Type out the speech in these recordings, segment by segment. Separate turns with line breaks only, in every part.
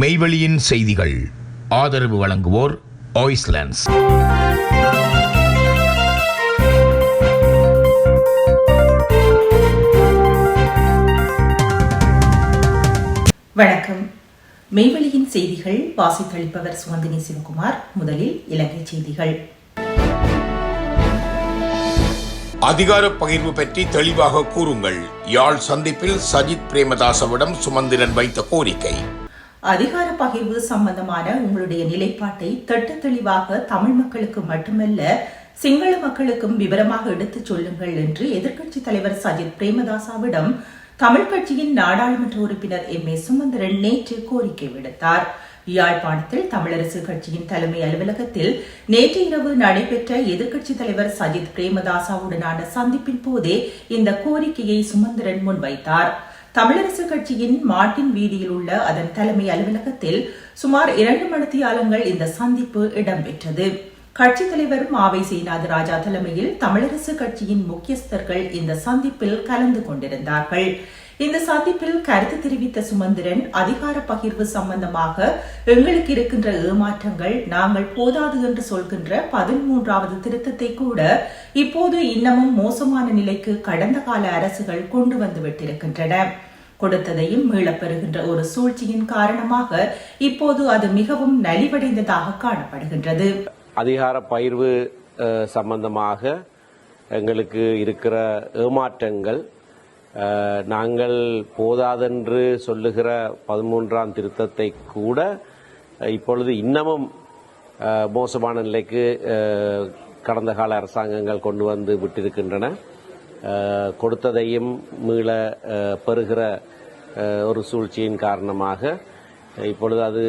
மெய்வெளியின் செய்திகள். ஆதரவு வழங்குவோர் ஆய்ஸ்லாண்ட்ஸ்
வணக்கம். மெய்வெளியின் செய்திகள் வாசித்தளிப்பவர் சுவந்தினி சிவகுமார் முதலில் இலங்கை செய்திகள்.
அதிகார பகிர்வு பற்றி தெளிவாக கூறுங்கள். யாழ் சந்திப்பில் சஜித் பிரேமதாசவிடம் சுமந்திரன் வைத்த கோரிக்கை.
அதிகார பகிர்வு சம்பந்தமான உங்களுடைய நிலைப்பாட்டை தட்டு தெளிவாக தமிழ் மக்களுக்கு மட்டுமல்ல சிங்கள மக்களுக்கும் விவரமாக எடுத்துச் சொல்லுங்கள் என்று எதிர்க்கட்சித் தலைவர் சஜித் பிரேமதாசாவிடம் தமிழ் கட்சியின் நாடாளுமன்ற உறுப்பினர் எம். ஏ. சுமந்திரன் நேற்று கோரிக்கை விடுத்தார். யாழ்ப்பாணத்தில் தமிழரசு கட்சியின் தலைமை அலுவலகத்தில் நேற்று இரவு நடைபெற்ற எதிர்க்கட்சித் தலைவர் சஜித் பிரேமதாசாவுடனான சந்திப்பின் போதே இந்த கோரிக்கையை சுமந்திரன் முன்வைத்தாா் தமிழரசு கட்சியின் மாட்டின் வீதியில் உள்ள அதன் தலைமை அலுவலகத்தில் சுமார் இரண்டு மணித்தியாலங்கள் இந்த சந்திப்பு இடம்பெற்றது. கட்சி தலைவர் மாவை சீனாது ராஜா தலைமையில் தமிழரசு கட்சியின் முக்கியஸ்தர்கள் இந்த சந்திப்பில் கலந்து கொண்டிருந்தார்கள். இந்த சந்திப்பில் கருத்து தெரிவித்த சுமந்திரன் அதிகார பகிர்வு சம்பந்தமாக எங்களுக்கு இருக்கின்ற ஏமாற்றங்கள் நாங்கள் போதாது என்று சொல்கின்ற பதிமூன்றாவது திருத்தத்தை கூட இப்போது இன்னமும் மோசமான நிலைக்கு கடந்த கால அரசுகள் கொண்டு வந்து விட்டிருக்கின்றன. கொடுத்ததையும் மீளப்பெறுகின்ற ஒரு சூழ்ச்சியின் காரணமாக இப்போது அது மிகவும் நலிவடைந்ததாக காணப்படுகின்றது.
அதிகார பயிர்வு சம்பந்தமாக எங்களுக்கு இருக்கிற ஏமாற்றங்கள் நாங்கள் போதாதென்று சொல்லுகிற பதிமூன்றாம் திருத்தத்தை கூட இப்பொழுது இன்னமும் மோசமான நிலைக்கு கடந்த கால அரசாங்கங்கள் கொண்டு வந்து விட்டிருக்கின்றன. கொடுத்ததையும் மீள பெறுகிற ஒரு சூழ்ச்சியின் காரணமாக இப்பொழுது அது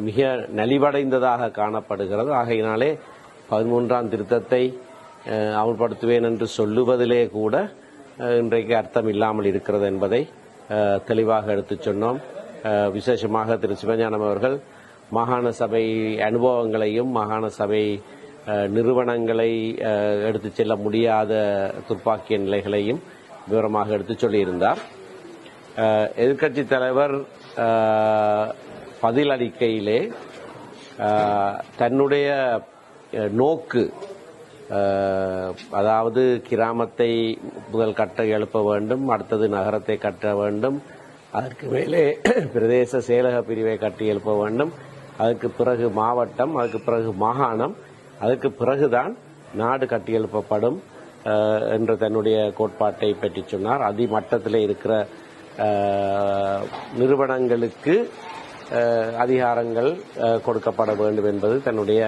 மிக நலிவடைந்ததாக காணப்படுகிறது. ஆகையினாலே பதிமூன்றாம் திருத்தத்தை அஹ், அமல்படுத்துவேன் என்று சொல்லுவதிலே கூட இன்றைக்கு அர்த்தம் இல்லாமல் இருக்கிறது என்பதை தெளிவாக எடுத்துச் சொன்னோம். விசேஷமாக திரு சிவஞானம் அவர்கள் மாகாண சபை அனுபவங்களையும் மாகாண சபை நிறுவனங்களை எடுத்து எடுத்துச் செல்ல முடியாத துப்பாக்கிய நிலைகளையும் விவரமாக எடுத்துச் சொல்லியிருந்தார். அஹ், எதிர்க்கட்சித் தலைவர் பதில் அறிக்கையிலே தன்னுடைய நோக்கு அதாவது கிராமத்தை முதல் கட்ட எழுப்ப வேண்டும் அடுத்தது நகரத்தை கட்ட வேண்டும் அதற்கு மேலே பிரதேச செயலக பிரிவை கட்டி எழுப்ப வேண்டும் அதுக்கு பிறகு மாவட்டம் அதுக்கு பிறகு மாகாணம் அதுக்கு பிறகுதான் நாடு கட்டியெழுப்பப்படும் என்று தன்னுடைய கோட்பாட்டை பற்றி சொன்னார். அதிமட்டத்தில் இருக்கிற நிறுவனங்களுக்கு அதிகாரங்கள் கொடுக்கப்பட வேண்டும் என்பது தன்னுடைய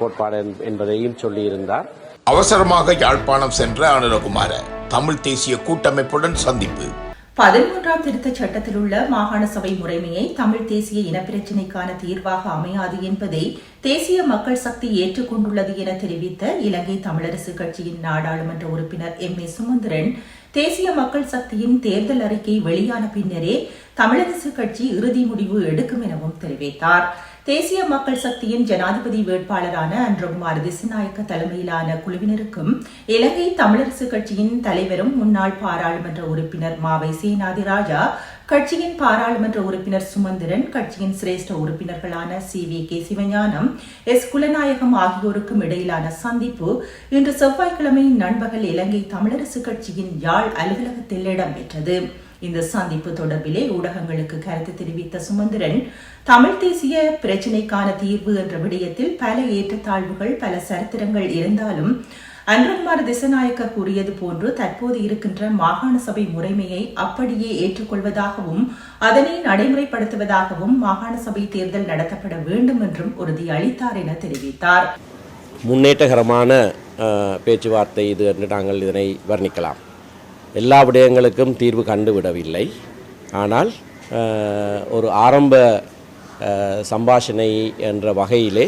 கோட்பாடு என்பதையும் சொல்லியிருந்தார்.
அவசரமாக யாழ்ப்பாணம் சென்ற அனுரகுமார தமிழ் தேசிய கூட்டமைப்புடன் சந்திப்பு.
பதிமூன்றாம் திருத்தச் சட்டத்தில் உள்ள மாகாண சபை முறைமையை தமிழ் தேசிய இனப்பிரச்சினைக்கான தீர்வாக அமையாது என்பதை தேசிய மக்கள் சக்தி ஏற்றுக்கொண்டுள்ளது என தெரிவித்த இலங்கை தமிழரசு கட்சியின் நாடாளுமன்ற உறுப்பினர் எம். ஏ. சுமந்திரன் தேசிய மக்கள் சக்தியின் தேர்தல் அறிக்கை வெளியான பின்னரே தமிழரசு கட்சி இறுதி முடிவு எடுக்கும் எனவும் தெரிவித்தார். தேசிய மக்கள் சக்தியின் ஜனாதிபதி வேட்பாளரான அன்றகுமார் திசுநாயக்க தலைமையிலான குழுவினருக்கும் இலங்கை தமிழரசு கட்சியின் தலைவரும் முன்னாள் பாராளுமன்ற உறுப்பினர் மாவை சேனாதி ராஜா கட்சியின் பாராளுமன்ற உறுப்பினர் சுமந்திரன் கட்சியின் சிரேஷ்ட உறுப்பினர்களான C V K Sivagnanam S Kulanayagam ஆகியோருக்கும் இடையிலான சந்திப்பு இன்று செவ்வாய்க்கிழமை நண்பகல் இலங்கை தமிழரசு கட்சியின் யாழ் அலுவலகத்தில் இடம்பெற்றது. இந்த சந்திப்பு தொடர்பிலே ஊடகங்களுக்கு கருத்து தெரிவித்த சுமந்திரன் தமிழ் தேசிய பிரச்சினைக்கான தீர்வு என்ற விடயத்தில் பல ஏற்றத்தாழ்வுகள் பல சரித்திரங்கள் இருந்தாலும் அன்றகுமார் திசநாயக்க கூறியது போன்று தற்போது இருக்கின்ற மாகாண சபை முறைமையை அப்படியே ஏற்றுக்கொள்வதாகவும் அதனை நடைமுறைப்படுத்துவதாகவும் மாகாண சபை தேர்தல் நடத்தப்பட வேண்டும் என்றும் உறுதி அளித்தார் என தெரிவித்தார்.
முன்னேற்றகரமான பேச்சுவார்த்தை இது என்று நாங்கள் இதனை வர்ணிக்கலாம். எல்லா விடயங்களுக்கும் தீர்வு கண்டுவிடவில்லை. ஆனால் ஒரு ஆரம்ப சம்பாஷணை என்ற வகையிலே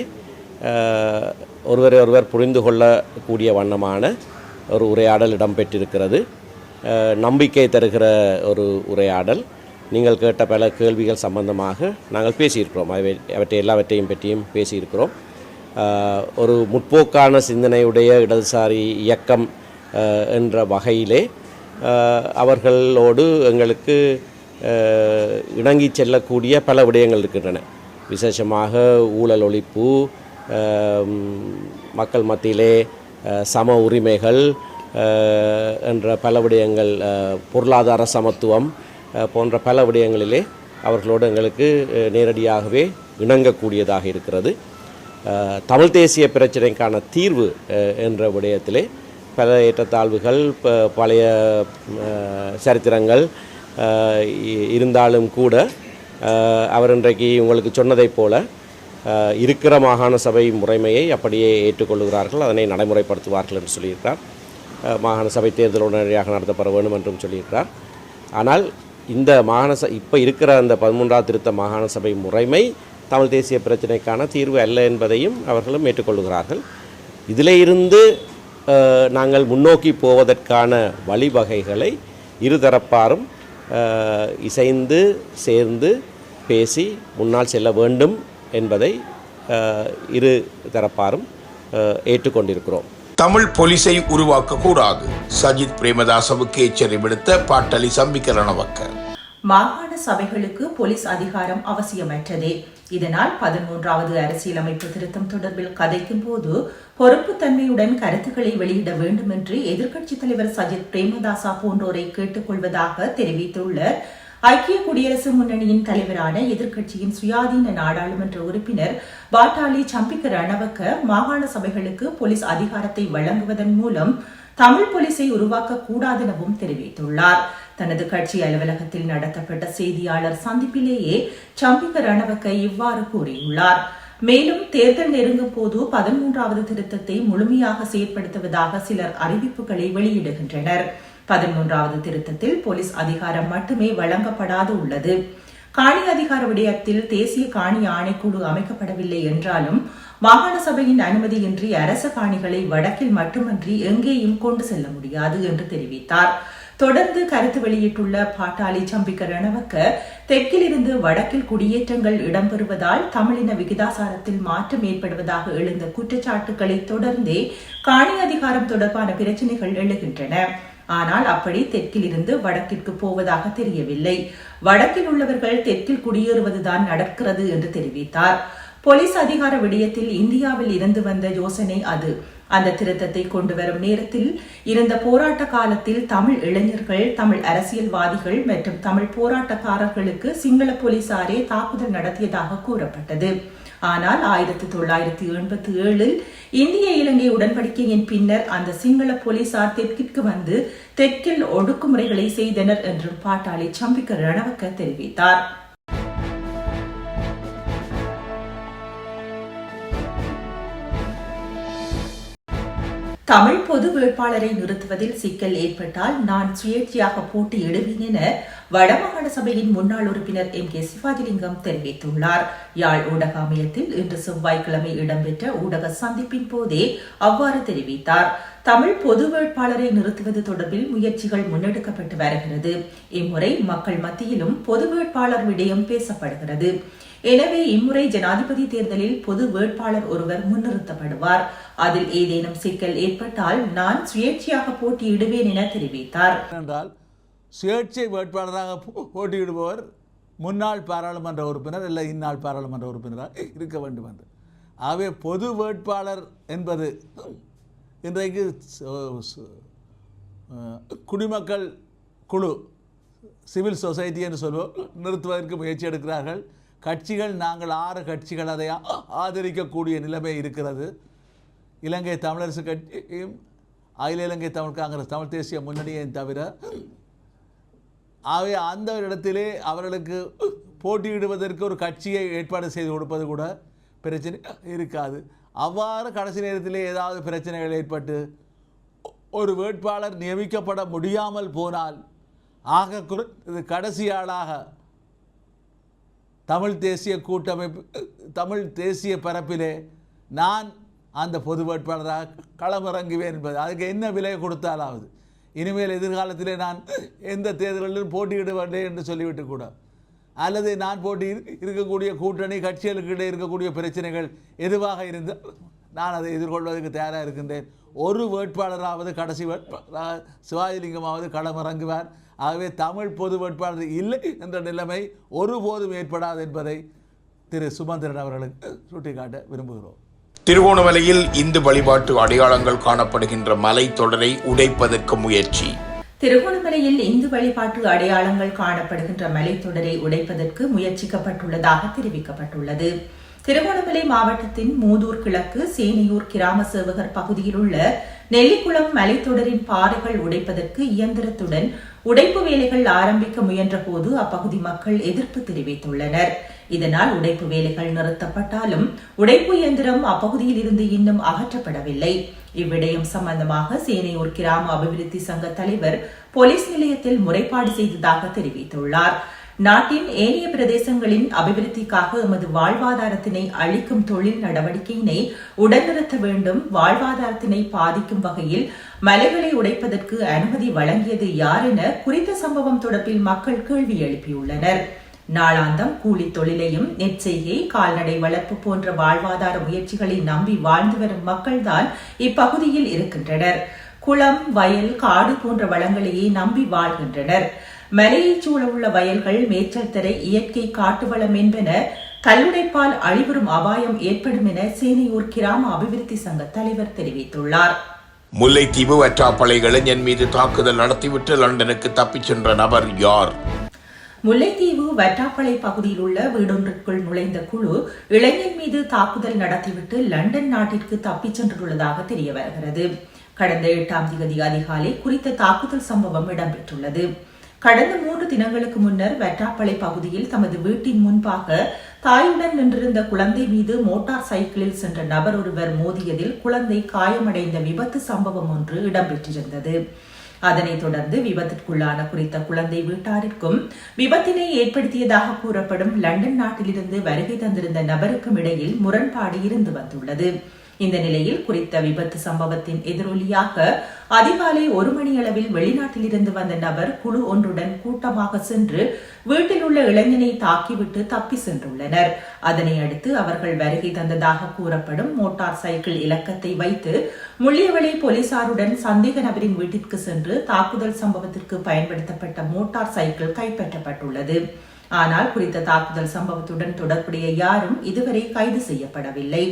ஒருவரை ஒருவர் புரிந்து கொள்ளக்கூடிய வண்ணமான ஒரு உரையாடல் இடம்பெற்றிருக்கிறது. நம்பிக்கை தருகிற ஒரு உரையாடல். நீங்கள் கேட்ட பல கேள்விகள் சம்பந்தமாக நாங்கள் பேசியிருக்கிறோம். அவை அவற்றை எல்லாவற்றையும் பற்றியும் பேசியிருக்கிறோம். ஒரு முற்போக்கான சிந்தனையுடைய இடதுசாரி இயக்கம் என்ற வகையிலே அவர்களோடு எங்களுக்கு இணங்கி இணங்கிச் செல்லக்கூடிய பல விடயங்கள் இருக்கின்றன. விசேஷமாக ஊழல் ஒழிப்பு மக்கள் மத்தியிலே சம உரிமைகள் என்ற பல விடயங்கள் பொருளாதார சமத்துவம் போன்ற பல விடயங்களிலே அவர்களோடு எங்களுக்கு நேரடியாகவே இணங்கக்கூடியதாக இருக்கிறது. தமிழ் தேசிய பிரச்சனைக்கான தீர்வு என்ற விடயத்திலே பல ஏற்றத்தாழ்வுகள் பழைய சரித்திரங்கள் இ- இருந்தாலும் கூட அவர் இன்றைக்கு உங்களுக்கு சொன்னதைப் போல இருக்கிற மாகாண சபை முறைமையை அப்படியே ஏற்றுக்கொள்கிறார்கள் அதனை நடைமுறைப்படுத்துவார்கள் என்று சொல்லியிருக்கிறார். மாகாண சபை தேர்தல் உடனடியாக நடத்தப்பட வேண்டும் என்றும் சொல்லியிருக்கிறார். ஆனால் இந்த மாகாண ச இப்போ இருக்கிற அந்த பதிமூன்றாவது திருத்த மாகாண சபை முறைமை தமிழ் தேசிய பிரச்சினைக்கான தீர்வு அல்ல என்பதையும் அவர்களும் ஏற்றுக்கொள்கிறார்கள் இதிலே இருந்து நாங்கள் முன்னோக்கி போவதற்கான வழிவகைகளை இருதரப்பாரும் இசைந்து சேர்ந்து பேசி முன்னால் செல்ல வேண்டும் என்பதை இரு தரப்பாரும் ஏற்றுக்கொண்டிருக்கிறோம்.
தமிழ் போலீஸை உருவாக்க கூடாது சஜித் பிரேமதாசவுக்கு எச்சரிக்கை விடுத்த பாட்டலி சம்பிக்க ரணவக்க
மாகாண சபைகளுக்கு போலீஸ் அதிகாரம் அவசியமற்றதே. இதனால் பதிமூன்றாவது அரசியலமைப்பு திருத்தம் தொடர்பில் கதைக்கும் போது பொறுப்புத்தன்மையுடன் கருத்துக்களை வெளியிட வேண்டும் என்று எதிர்க்கட்சித் தலைவர் சஜித் பிரேமதாசா போன்றோரை கேட்டுக் கொள்வதாக தெரிவித்துள்ள ஐக்கிய குடியரசு முன்னணியின் தலைவரான எதிர்க்கட்சியின் சுயாதீன நாடாளுமன்ற உறுப்பினர் பாட்டாளி சம்பிக்க ரணவக்க மாகாண சபைகளுக்கு போலீஸ் அதிகாரத்தை வழங்குவதன் மூலம் தமிழ் போலீஸை உருவாக்கக்கூடாதெனவும் தெரிவித்துள்ளாா் தனது கட்சி அலுவலகத்தில் நடத்தப்பட்ட செய்தியாளர் சந்திப்பிலேயே சம்பிக ரணவக்க இவ்வாறு கூறியுள்ளார். மேலும் தேர்தல் நெருங்கும் போது பதிமூன்றாவது திருத்தத்தை முழுமையாக செயற்படுத்துவதாக சிலர் அறிவிப்புகளை வெளியிடுகின்றனர். பதிமூன்றாவது திருத்தத்தில் போலீஸ் அதிகாரம் மட்டுமே வழங்கப்படாது உள்ளது. காணி அதிகார விடயத்தில் தேசிய காணி ஆணைக்குழு அமைக்கப்படவில்லை என்றாலும் மாகாண சபையின் அனுமதியின்றி அரச காணிகளை வடக்கில் மட்டுமன்றி எங்கேயும் கொண்டு செல்ல முடியாது என்று தெரிவித்தார். தொடர்ந்து கருத்து வெளியிட்டுள்ள பாட்டாளி சம்பிக்க ரணவக்க தெற்கிலிருந்து வடக்கில் குடியேற்றங்கள் இடம்பெறுவதால் தமிழின விகிதாசாரத்தில் மாற்றம் ஏற்படுவதாக எழுந்த குற்றச்சாட்டுகளை தொடர்ந்தே காணி அதிகாரம் தொடர்பான பிரச்சினைகள் எழுகின்றன. ஆனால் அப்படி தெற்கிலிருந்து வடக்கிற்கு போவதாக தெரியவில்லை. வடக்கில் உள்ளவர்கள் தெற்கில் குடியேறுவதுதான் நடக்கிறது என்று தெரிவித்தார். போலீஸ் அதிகார விடயத்தில் இந்தியாவில் இருந்து வந்த யோசனை அது. அந்த திருத்தத்தை கொண்டு வரும் நேரத்தில் இருந்த போராட்ட காலத்தில் தமிழ் இளைஞர்கள் தமிழ் அரசியல்வாதிகள் மற்றும் தமிழ் போராட்டக்காரர்களுக்கு சிங்கள போலீசாரே தாக்குதல் நடத்தியதாக கூறப்பட்டது. ஆனால் ஆயிரத்தி தொள்ளாயிரத்தி எண்பத்தி ஏழில் இந்திய இலங்கை உடன்படிக்கையின் பின்னர் அந்த சிங்கள போலீசார் தெற்கிற்கு வந்து தெற்கில் ஒடுக்குமுறைகளை செய்தனர் என்றும் பாட்டாளி சம்பிக்க ரணவக்க தெரிவித்தார். தமிழ் பொது வேட்பாளரை நிறுத்துவதில் சிக்கல் ஏற்பட்டால் நான் சுயேட்சையாக போட்டியிடுவேன் என வடமாகாண சபையின் முன்னாள் உறுப்பினர் எம் கே சிவாஜிலிங்கம் தெரிவித்துள்ளார். யாழ் ஊடக அமையத்தில் இன்று செவ்வாய்க்கிழமை இடம்பெற்ற ஊடக சந்திப்பின் போதே அவ்வாறு தெரிவித்தார். தமிழ் பொது வேட்பாளரை நிறுத்துவது தொடர்பில் முயற்சிகள் முன்னெடுக்கப்பட்டு வருகிறது. இம்முறை மக்கள் மத்தியிலும் பொது வேட்பாளர் விடயம் பேசப்படுகிறது. எனவே இம்முறை ஜனாதிபதி தேர்தலில் பொது வேட்பாளர் ஒருவர் முன்னிறுத்தப்படுவார். அதில் ஏதேனும் சிக்கல் ஏற்பட்டால் நான் சுயேட்சையாக போட்டியிடுவேன் என தெரிவித்தார்.
என்றால் சுயேட்சை வேட்பாளராக போ- போட்டியிடுபவர் முன்னாள் பாராளுமன்ற உறுப்பினர் இல்லை இந்நாள் பாராளுமன்ற உறுப்பினராக இருக்க வேண்டும் என்று. ஆகவே பொது வேட்பாளர் என்பது இன்றைக்கு குடிமக்கள் குழு சிவில் சொசைட்டி என்று சொல்வோம் நிறுத்துவதற்கு முயற்சி எடுக்கிறார்கள். கட்சிகள் நாங்கள் ஆறு கட்சிகள் அதை ஆ- ஆதரிக்கக்கூடிய நிலைமை இருக்கிறது. இலங்கை தமிழரசு கட்சியும் அகில இலங்கை தமிழ் காங்கிரஸ் தமிழ் தேசிய முன்னணியையும் தவிர ஆகவே அந்த இடத்திலே அவர்களுக்கு போட்டியிடுவதற்கு ஒரு கட்சியை ஏற்பாடு செய்து கொடுப்பது கூட பிரச்சனை இருக்காது. அவ்வாறு கடைசி நேரத்திலே ஏதாவது பிரச்சனைகள் ஏற்பட்டு ஒரு வேட்பாளர் நியமிக்கப்பட முடியாமல் போனால் ஆக குறை இது கடைசி ஆளாக தமிழ் தேசிய கூட்டமைப்பு தமிழ் தேசிய பரப்பிலே நான் அந்த பொது வேட்பாளராக களமிறங்குவேன் என்பது. அதுக்கு என்ன விலை கொடுத்தாலாவது? இனிமேல் எதிர்காலத்திலே நான் எந்த தேர்தலிலும் போட்டியிடுவேன் என்று சொல்லிவிட்டு கூட. அல்லது நான் போட்டி இருக்கக்கூடிய கூட்டணி கட்சிகளுக்கு இடையே இருக்கக்கூடிய பிரச்சனைகள் எதுவாக இருந்தால் நான் அதை எதிர்கொள்வதற்கு தயாராக இருக்கின்றேன். ஒரு வேட்பாளராவது கடைசி வேட்பாளராக சிவாஜிலிங்கமாவது களமிறங்குவார். ஆகவே தமிழ் பொது வேட்பாளர் இல்லை என்ற நிலைமை ஒருபோதும் ஏற்படாது என்பதை திரு சுமந்திரன் அவர்களுக்கு சுட்டிக்காட்ட விரும்புகிறோம்.
திருகோணமலையில் இந்து வழிபாட்டு அடையாளங்கள் காணப்படுகின்ற மலைத்தொடரை உடைப்பதற்கு முயற்சி.
திருகோணமலையில் இந்து வழிபாட்டு அடையாளங்கள் காணப்படுகின்ற மலைத்தொடரை உடைப்பதற்கு முயற்சிக்கப்பட்டுள்ளதாக தெரிவிக்கப்பட்டுள்ளது. திருகோணமலை மாவட்டத்தின் மூதூர் கிழக்கு சேனையூர் கிராம சேவகர் பகுதியில் உள்ள நெல்லிக்குளம் மலைத்தொடரின் பாறைகள் உடைப்பதற்கு இயந்திரத்துடன் உடைப்பு வேலைகள் ஆரம்பிக்க முயன்றபோது அப்பகுதி மக்கள் எதிர்ப்பு தெரிவித்துள்ளனர். இதனால் உடைப்பு வேலைகள் நிறுத்தப்பட்டாலும் உடைப்பு இயந்திரம் அப்பகுதியில் இருந்து இன்னும் அகற்றப்படவில்லை. இவ்விடயம் சம்பந்தமாக சேனையூர் கிராம அபிவிருத்தி சங்க தலைவர் போலீஸ் நிலையத்தில் முறைப்பாடு செய்ததாக தெரிவித்துள்ளார். நாட்டின் ஏனைய பிரதேசங்களின் அபிவிருத்திக்காக எமது வாழ்வாதாரத்தினை அளிக்கும் தொழில் நடவடிக்கையினை உடனிறுத்த வேண்டும் வாழ்வாதாரத்தினை பாதிக்கும் வகையில் மலைகளை உடைப்பதற்கு அனுமதி வழங்கியது யார் என குறித்த சம்பவம் தொடர்பில் மக்கள் கேள்வி எழுப்பியுள்ளனர். நாளாந்தம் கூலி தொழிலையும் நெற்செய்கை கால்நடை வளர்ப்பு போன்ற வாழ்வாதார முயற்சிகளை நம்பி வாழ்ந்து வரும் மக்கள்தான் இப்பகுதியில் இருக்கின்றனர். குளம் வயல் காடு போன்ற வளங்களையே நம்பி வாழ்கின்றனர். மலையைச் சூழவுள்ள வயல்கள் மேய்ச்சல் தரை இயற்கை காட்டு வளம் என்பன கல்லுடைப்பால் அழிவுறும் அபாயம் ஏற்படும் என சேனையூர் கிராம அபிவிருத்தி சங்க தலைவர் தெரிவித்துள்ளார்.
முல்லைத்தீவு வற்றாப்பளை இளைஞன் மீது தாக்குதல் நடத்திவிட்டு லண்டனுக்கு தப்பிச் சென்ற நபர் யார்?
முல்லைத்தீவு வட்டாப்பளை பகுதியில் உள்ள வீடொன்றிற்குள் நுழைந்த குழு இளைஞன் மீது தாக்குதல் நடத்திவிட்டு லண்டன் நாட்டிற்கு தப்பிச் சென்றுள்ளதாக தெரிய வருகிறது கடந்த எட்டாம் தேதி அதிகாலை குறித்த தாக்குதல் சம்பவம் இடம்பெற்றுள்ளது. கடந்த மூன்று தினங்களுக்கு முன்னர் வெட்டாப்பளை பகுதியில் தமது வீட்டின் முன்பாக தாயுடன் நின்றிருந்த குழந்தை மீது மோட்டார் சைக்கிளில் சென்ற நபர் ஒருவர் மோதியதில் குழந்தை காயமடைந்த விபத்து சம்பவம் ஒன்று இடம்பெற்றிருந்தது. அதனைத் தொடர்ந்து விபத்திற்குள்ளான குறித்த குழந்தை வீட்டாருக்கும் விபத்தினை ஏற்படுத்தியதாக கூறப்படும் லண்டன் நாட்டிலிருந்து வருகை தந்திருந்த நபருக்கும் இடையில் முரண்பாடு இருந்து வந்துள்ளது. இந்த நிலையில் குறித்த விபத்து சம்பவத்தின் எதிரொலியாக அதிகாலை ஒரு மணியளவில் வெளிநாட்டிலிருந்து வந்த நபர் குழு ஒன்றுடன் கூட்டமாக சென்று வீட்டில் உள்ள இளைஞனை தாக்கிவிட்டு தப்பி சென்றுள்ளனர். அதனை அடுத்து அவர்கள் வருகை தந்ததாக கூறப்படும் மோட்டார் சைக்கிள் இலக்கத்தை வைத்து முள்ளியவளை போலீசாருடன் சந்தேக நபரின் வீட்டிற்கு சென்று தாக்குதல் சம்பவத்திற்கு பயன்படுத்தப்பட்ட மோட்டார் சைக்கிள் கைப்பற்றப்பட்டுள்ளது. ஆனால் குறித்த தாக்குதல் சம்பவத்துடன் தொடர்புடைய யாரும் இதுவரை கைது செய்யப்படவில்லை.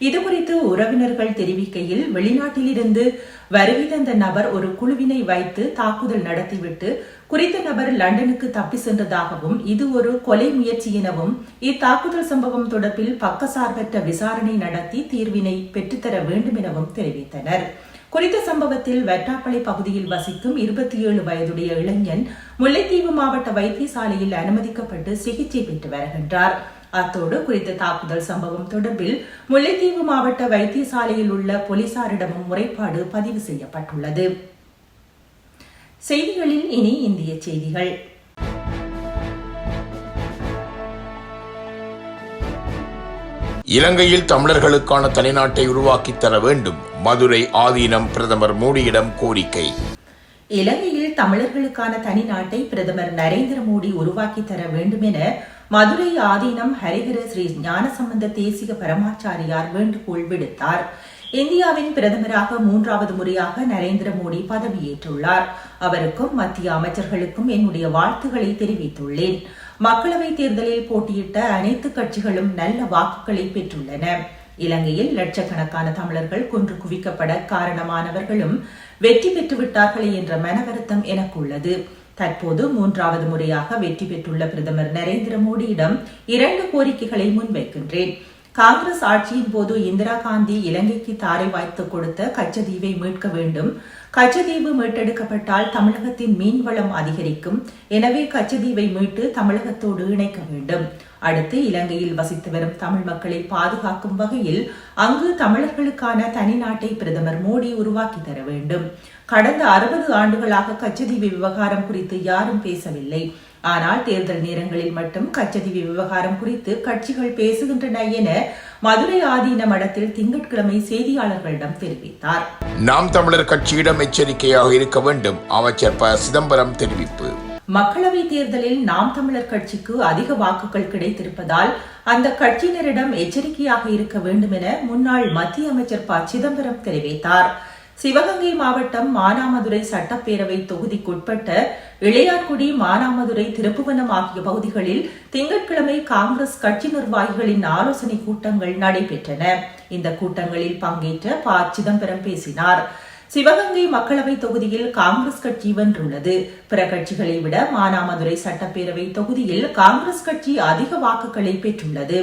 இதுகுறித்து உறவினர்கள் தெரிவிக்கையில் வெளிநாட்டிலிருந்து வருகை தந்த நபர் ஒரு குழுவினை வைத்து தாக்குதல் நடத்திவிட்டு குறித்த நபர் லண்டனுக்கு தப்பி சென்றதாகவும் இது ஒரு கொலை முயற்சி எனவும் இத்தாக்குதல் சம்பவம் தொடர்பில் பக்கசார்பற்ற விசாரணை நடத்தி தீர்வினை பெற்றுத்தர வேண்டும் எனவும் தெரிவித்தனர். குறித்த சம்பவத்தில் வெட்டாப்பளை பகுதியில் வசிக்கும் இருபத்தி ஏழு வயதுடைய இளைஞன் முல்லைத்தீவு மாவட்ட வைத்தியசாலையில் அனுமதிக்கப்பட்டு சிகிச்சை பெற்று வருகின்றார். அத்தோடு குறித்த தாக்குதல் சம்பவம் தொடர்பில் முல்லைத்தீவு மாவட்ட வைத்தியசாலையில் உள்ள போலீசாரிடமும் முறைப்பாடு பதிவு செய்யப்பட்டுள்ளது. செய்திகளில் இனி இந்திய செய்திகள்.
இலங்கையில் தமிழர்களுக்கான தனிநாட்டை உருவாக்கித் தர வேண்டும் மதுரை ஆதீனம் பிரதமர் மோடியிடம் கோரிக்கை.
இலங்கையில் தமிழர்களுக்கான தனி நாட்டை பிரதமர் நரேந்திர மோடி உருவாக்கி தர வேண்டும் என மதுரை ஆதீனம் ஹரிஹர ஸ்ரீ ஞானசம்பந்த தேசிக பரமாச்சாரியார் வேண்டுகோள் விடுத்தார். இந்தியாவின் பிரதமராக மூன்றாவது முறையாக நரேந்திர மோடி பதவியேற்றுள்ளார். அவருக்கும் மத்திய அமைச்சர்களுக்கும் என்னுடைய வாழ்த்துக்களை தெரிவித்துள்ளேன். மக்களவைத் தேர்தலில் போட்டியிட்ட அனைத்து கட்சிகளும் நல்ல வாக்குகளை பெற்றுள்ளன. இலங்கையில் லட்சக்கணக்கான தமிழர்கள் கொன்று குவிக்கப்பட காரணமானவர்களும் வெற்றி பெற்று விட்டார்களே என்ற மனவருத்தம் எனக்கு உள்ளது தற்போது மூன்றாவது முறையாக வெற்றி பெற்றுள்ள பிரதமர் நரேந்திர மோடியிடம் இரண்டு கோரிக்கைகளை முன்வைக்கின்றேன். காங்கிரஸ் ஆட்சியின் போது இந்திரா காந்தி இலங்கைக்கு தாரை வாய்த்து கொடுத்த கச்சதீவை மீட்க வேண்டும். கச்சதீவு மீட்டெடுக்கப்பட்டால் தமிழகத்தின் மீன்வளம் அதிகரிக்கும். எனவே கச்சதீவை மீட்டு தமிழகத்தோடு இணைக்க வேண்டும். அடுத்து இலங்கையில் வசித்து வரும் தமிழ் மக்களை பாதுகாக்கும் வகையில் அங்கு தமிழர்களுக்கான தனி நாட்டை பிரதமர் மோடி உருவாக்கி தர வேண்டும். கடந்த அறுபது ஆண்டுகளாக கச்சதீவு விவகாரம் குறித்து யாரும் பேசவில்லை. ஆனால் தேர்தல் நேரங்களில் மட்டும் கச்சதீவு விவகாரம் குறித்து கட்சிகள் பேசுகின்றன என மதுரை ஆதீன மடத்தில் திங்கட்கிழமை செய்தியாளர்களிடம் தெரிவித்தார்.
நாம் தமிழர் கட்சியிடம் எச்சரிக்கையாக இருக்க வேண்டும். அமைச்சர் ப. சிதம்பரம் தெரிவிப்பு.
மக்களவை தேர்தலில் நாம் தமிழர் கட்சிக்கு அதிக வாக்குகள் கிடைத்திருப்பதால் அந்த கட்சியினரிடம் எச்சரிக்கையாக இருக்க வேண்டும் என முன்னாள் மத்திய அமைச்சர் ப. சிதம்பரம் தெரிவித்தார். சிவகங்கை மாவட்டம் மானாமதுரை சட்டப்பேரவை தொகுதிக்குட்பட்ட இளையார்குடி மானாமதுரை திருப்புவனம் ஆகிய பகுதிகளில் திங்கட்கிழமை காங்கிரஸ் கட்சி நிர்வாகிகளின் ஆலோசனை கூட்டங்கள் நடைபெற்றன. இந்த கூட்டங்களில் பங்கேற்ற ப. சிதம்பரம் பேசினார். சிவகங்கை மக்களவை தொகுதியில் காங்கிரஸ் கட்சி வென்றுள்ளது. பிற கட்சிகளை விட மானாமதுரை சட்டப்பேரவை தொகுதியில் காங்கிரஸ் கட்சி அதிக வாக்குகளை பெற்றுள்ளது.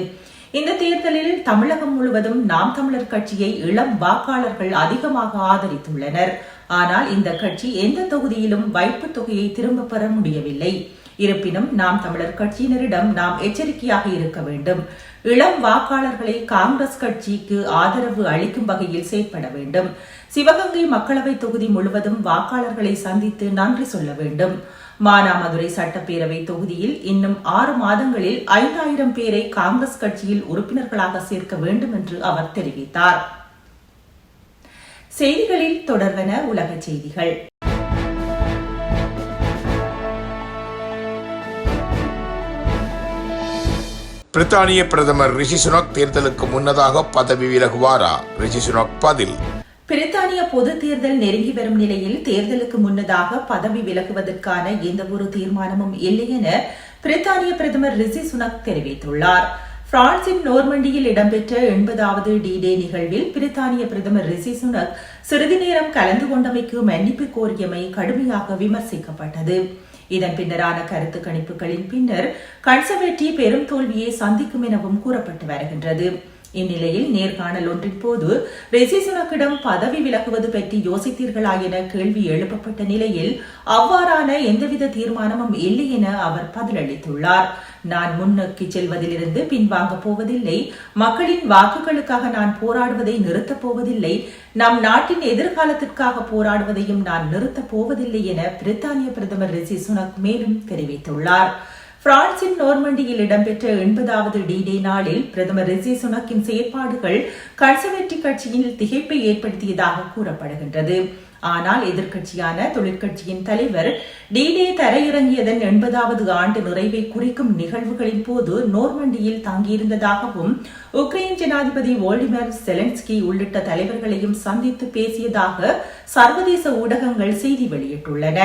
இந்த தேர்தலில் தமிழகம் முழுவதும் நாம் தமிழர் கட்சியை இளம் வாக்காளர்கள் அதிகமாக ஆதரித்துள்ளனர். ஆனால் இந்த கட்சி எந்த தொகுதியிலும் வைப்பு தொகையை திரும்ப பெற முடியவில்லை. இருப்பினும் நாம் தமிழர் கட்சியினரிடம் நாம் எச்சரிக்கையாக இருக்க வேண்டும். இளம் வாக்காளர்களை காங்கிரஸ் கட்சிக்கு ஆதரவு அளிக்கும் வகையில் செயற்பட வேண்டும். சிவகங்கை மக்களவை தொகுதி முழுவதும் வாக்காளர்களை சந்தித்து நன்றி சொல்ல வேண்டும். மானாமதுரை சட்டப்பேரவை தொகுதியில் இன்னும் ஆறு மாதங்களில் ஐந்தாயிரம் பேரை காங்கிரஸ் கட்சியில் உறுப்பினர்களாக சேர்க்க வேண்டும் என்று அவர் தெரிவித்தார். செய்திகளில் தொடர்வன உலகச் செய்திகள்.
பிரித்தானிய பிரதமர் ரிஷி சுனக் தேர்தலுக்கு முன்னதாக பதவி விலகுவாரா? ரிஷி சுனக் பதில்.
பிரித்தானிய பொது தேர்தல் நெருங்கி வரும் நிலையில் தேர்தலுக்கு முன்னதாக பதவி விலகுவதற்கான எந்தவொரு தீர்மானமும் இல்லை என பிரித்தானிய பிரதமர் ரிசி சுனக் தெரிவித்துள்ளார். பிரான்சின் நோர்மண்டியில் இடம்பெற்ற எண்பதாவது டி டே நிகழ்வில் பிரித்தானிய பிரதமர் ரிசி சுனக் சிறிது நேரம் கலந்து கொண்டமைக்கு மன்னிப்பு கோரியமை கடுமையாக விமர்சிக்கப்பட்டது. இதன் பின்னரான கருத்து கணிப்புகளின் பின்னர் கன்சர்வேட்டிவ் பெரும் தோல்வியை சந்திக்கும் எனவும் கூறப்பட்டு வருகின்றது. இந்நிலையில் நேர்காணல் ஒன்றின் போது ரிஷி பதவி விலகுவது பற்றி யோசித்தீர்களா என கேள்வி எழுப்பப்பட்ட நிலையில் அவ்வாறான எந்தவித தீர்மானமும் இல்லை என அவர் பதிலளித்துள்ளார். நான் முன்னோக்கி செல்வதிலிருந்து பின்வாங்கப் போவதில்லை. மக்களின் வாக்குகளுக்காக நான் போராடுவதை நிறுத்தப் போவதில்லை. நம் நாட்டின் எதிர்காலத்திற்காக போராடுவதையும் நான் நிறுத்தப் போவதில்லை என பிரித்தானிய பிரதமர் ரிஷி சுனக் மேலும் தெரிவித்துள்ளார். பிரான்சின் நோர்மண்டியில் இடம்பெற்ற எண்பதாவது டி டே நாளில் பிரதமர் ரிசி சுனக்கின் செயற்பாடுகள் கன்சர்வேட்டிவ் கட்சியில் திகைப்பை ஏற்படுத்தியதாக கூறப்படுகின்றது. ஆனால் எதிர்க்கட்சியான தொழிற்கட்சியின் தலைவர் டி டே தரையிறங்கியதன் எண்பதாவது ஆண்டு நிறைவை குறிக்கும் நிகழ்வுகளின் போது நோர்மண்டியில் தங்கியிருந்ததாகவும் உக்ரைன் ஜனாதிபதி வோல்டிமிர் செலன்ஸ்கி உள்ளிட்ட தலைவர்களையும் சந்தித்து பேசியதாக சர்வதேச ஊடகங்கள் செய்தி வெளியிட்டுள்ளன.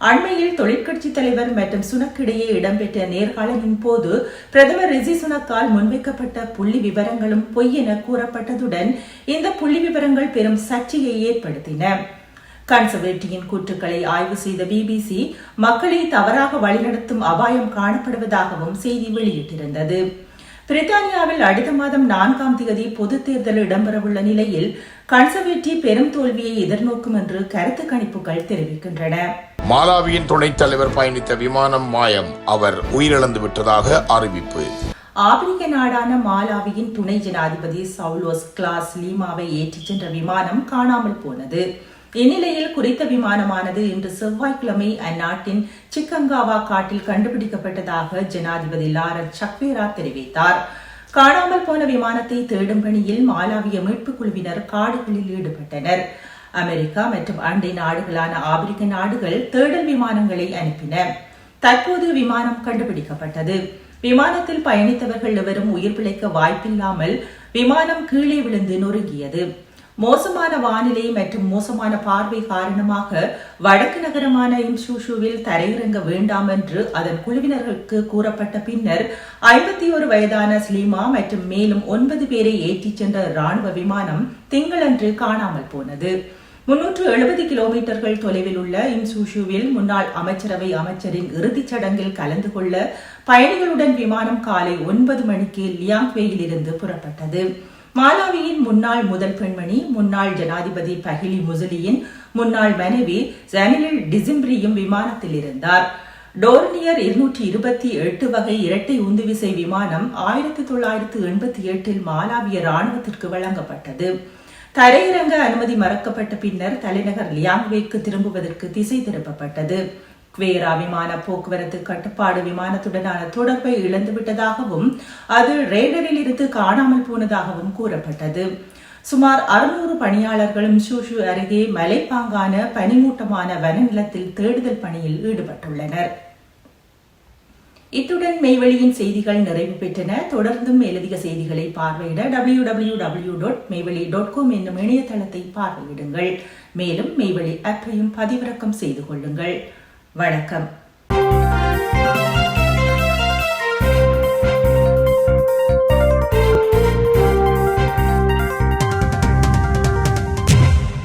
அண்மையில் தொழிற்கட்சி தலைவர் மற்றும் சுனக் இடையே இடம்பெற்ற நேர்காணலின் போது பிரதமர் ரிஷி சுனக்கால் முன்வைக்கப்பட்ட புள்ளி விவரங்களும் பொய் என கூறப்பட்டதுடன் இந்த புள்ளி விவரங்கள் பெரும் சர்ச்சையை ஏற்படுத்தின. கன்சர்வேட்டியின் கூற்றுக்களை ஆய்வு செய்த பிபிசி மக்களை தவறாக வழிநடத்தும் அபாயம் காணப்படுவதாகவும் செய்தி வெளியிட்டிருந்தது. பிரித்தானியாவில் அடுத்த மாதம் நான்காம் தேதி பொதுத் தேர்தல் இடம்பெறவுள்ள நிலையில் கன்சர்வேட்டிவ் பெரும் தோல்வியை எதிர்நோக்கும் என்று கருத்து கணிப்புகள் தெரிவிக்கின்றன.
மாலாவியின் துணைத் தலைவர் பயணித்த விமானம் மாயம். அவர் உயிரிழந்து விட்டதாக அறிவிப்பு.
ஆப்பிரிக்க நாடான மாலாவியின் துணை ஜனாதிபதி சவுலோஸ் கிளாஸ் லீமாவை ஏற்றிச் சென்ற விமானம் காணாமல் போனது. இந்நிலையில் குறித்த விமானமானது இன்று செவ்வாய்க்கிழமை அந்நாட்டின் சிக்கங்காவா காட்டில் கண்டுபிடிக்கப்பட்டதாக ஜனாதிபதி லாரன் சக்வேரா தெரிவித்தார். காணாமல் போன விமானத்தை தேடும் பணியில் மாலாவிய மீட்புக் குழுவினர் காடுகளில் ஈடுபட்டனர். அமெரிக்கா மற்றும் அண்டை நாடுகளான ஆப்பிரிக்க நாடுகள் தேடல் விமானங்களை அனுப்பின. தற்போது விமானம் கண்டுபிடிக்கப்பட்டது. விமானத்தில் பயணித்தவர்கள் எவரும் உயிர் பிழைக்க வாய்ப்பில்லாமல் விமானம் கீழே விழுந்து நொறுங்கியது. மோசமான வானிலை மற்றும் மோசமான பார்வை காரணமாக வடக்கு நகரமான இம்சூஷுவில் தரையிறங்க வேண்டாம் என்று அதன் குழுவினர்களுக்கு கூறப்பட்ட பின்னர் ஐம்பத்தி ஒரு வயதான ஸ்லீமா மற்றும் மேலும் ஒன்பது பேரை ஏற்றிச் சென்ற ராணுவ விமானம் திங்களன்று காணாமல் போனது. முன்னூற்று எழுபது கிலோமீட்டர்கள் தொலைவில் உள்ள இன்சூஷுவில் முன்னாள் அமைச்சரவை அமைச்சரின் இறுதிச் சடங்கில் கலந்து கொள்ள பயணிகளுடன் விமானம் காலை ஒன்பது மணிக்கு லியாங்வேயில் இருந்து புறப்பட்டது. மாலாவியின் முன்னாள் முதல் பெண்மணி முன்னாள் ஜனாதிபதி பஹிலி முசலியின் முன்னாள் மனைவி ஜனிலில் டிசிம்பிரியும் விமானத்தில் இருந்தார். டோர்னியர் இருநூற்றி இருபத்தி எட்டு வகை இரட்டை உந்துவிசை விமானம் ஆயிரத்தி தொள்ளாயிரத்து எண்பத்தி எட்டில் மாலாவிய ராணுவத்திற்கு வழங்கப்பட்டது. தரையிறங்க அனுமதி மறக்கப்பட்ட பின்னர் தலைநகர் லியாங்வேக்கு திரும்புவதற்கு திசை திருப்பப்பட்டது. குவேரா விமான போக்குவரத்து கட்டுப்பாடு விமானத்துடனான தொடர்பை இழந்துவிட்டதாகவும் அது ரேடரில் இருந்து காணாமல் போனதாகவும் கூறப்பட்டது. சுமார் அறுநூறு பணியாளர்களும் ஷூஷு அருகே மலைப்பாங்கான பனிமூட்டமான வனநிலத்தில் தேடுதல் பணியில் ஈடுபட்டுள்ளனர். இத்துடன் மெய்வெளியின் செய்திகள் நிறைவு பெற்றன. தொடர்ந்தும் மேலதிக செய்திகளை பார்வையிட W W W dot Meiveli dot com என்னும் இணையதளத்தை பார்வையிடுங்கள். மேலும் மெய்வெளி ஆப்பையும் பதிவிறக்கம் செய்து கொள்ளுங்கள். வணக்கம்.